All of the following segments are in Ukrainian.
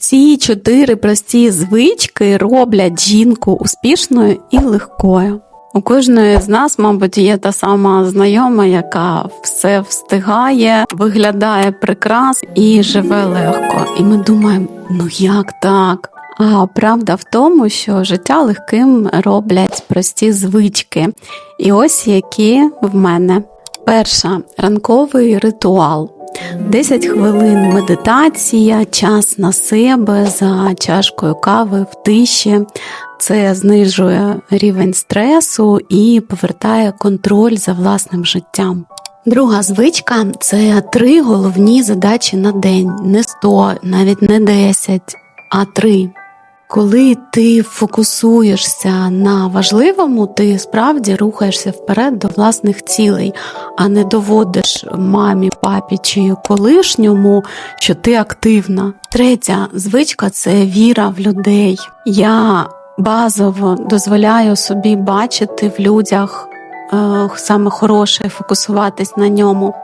Ці чотири прості звички роблять жінку успішною і легкою. У кожної з нас, мабуть, є та сама знайома, яка все встигає, виглядає прекрасно і живе легко. І ми думаємо, ну як так? А правда в тому, що життя легким роблять прості звички. І ось які в мене. Перша ранковий ритуал. 10 хвилин медитація, час на себе за чашкою кави в тиші. Це знижує рівень стресу і повертає контроль за власним життям. Друга звичка це три головні задачі на день, не 100, навіть не 10, а 3. Коли ти фокусуєшся на важливому, ти справді рухаєшся вперед до власних цілей, а не доводиш мамі, папі чи колишньому, що ти активна. Третя звичка це віра в людей. Я базово дозволяю собі бачити в людях е, саме хороше, фокусуватись на ньому.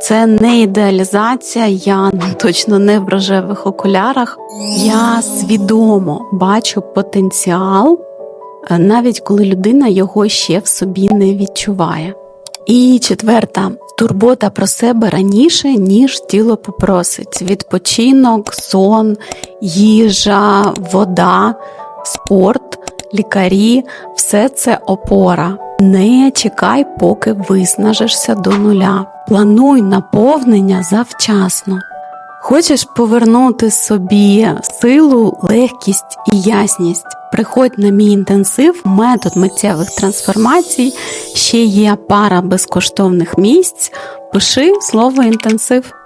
Це не ідеалізація, я точно не в рожевих окулярах. Я свідомо бачу потенціал, е, навіть коли людина його ще в собі не відчуває. І четверта турбота про себе раніше, ніж тіло попросить: відпочинок, сон, їжа, вода, спорт, лікарі все це опора. Не чекай, поки виснажишся до нуля. Плануй наповнення завчасно. Хочеш повернути собі силу, легкість і ясність. Приходь на мій інтенсив, метод миттєвих трансформацій. Ще є пара безкоштовних місць. Пиши слово інтенсив.